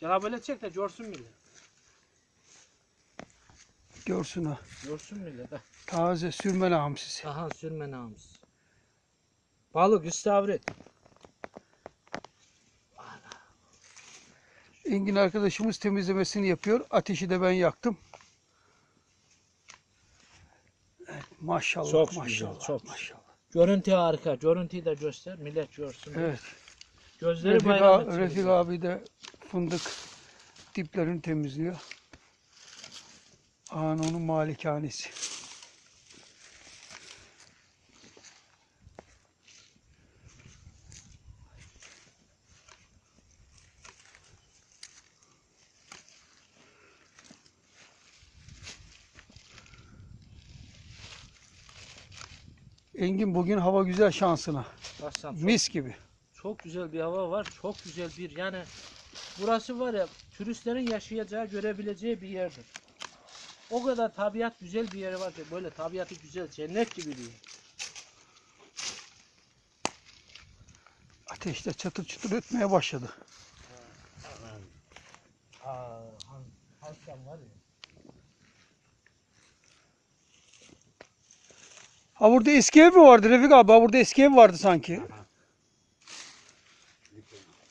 Cenab böyle çek de görsün millet. Görsün ha. Görsün millet. ha. Taze sürmeli hamsisi. Aha sürme namus. Balık istavrit. Engin arkadaşımız temizlemesini yapıyor. Ateşi de ben yaktım. Evet, maşallah Çok güzel, maşallah çok. maşallah. Görüntü harika. Görüntüyü de göster. Millet görsün. Evet. Gözleri Refik, bayram a- etsin. Refik abi de fındık diplerini temizliyor. Ağan onun malikanesi. Engin bugün hava güzel şansına. Çok, Mis gibi. Çok güzel bir hava var. Çok güzel bir yani burası var ya turistlerin yaşayacağı, görebileceği bir yerdir. O kadar tabiat güzel bir yeri var ki böyle tabiatı güzel, cennet gibi bir yer. Ateşte çatır çatır ötmeye başladı. Aa, Halktan var ya. Ha burada eski ev mi vardı Refik abi? Ha burada eski ev vardı sanki. Aha. anything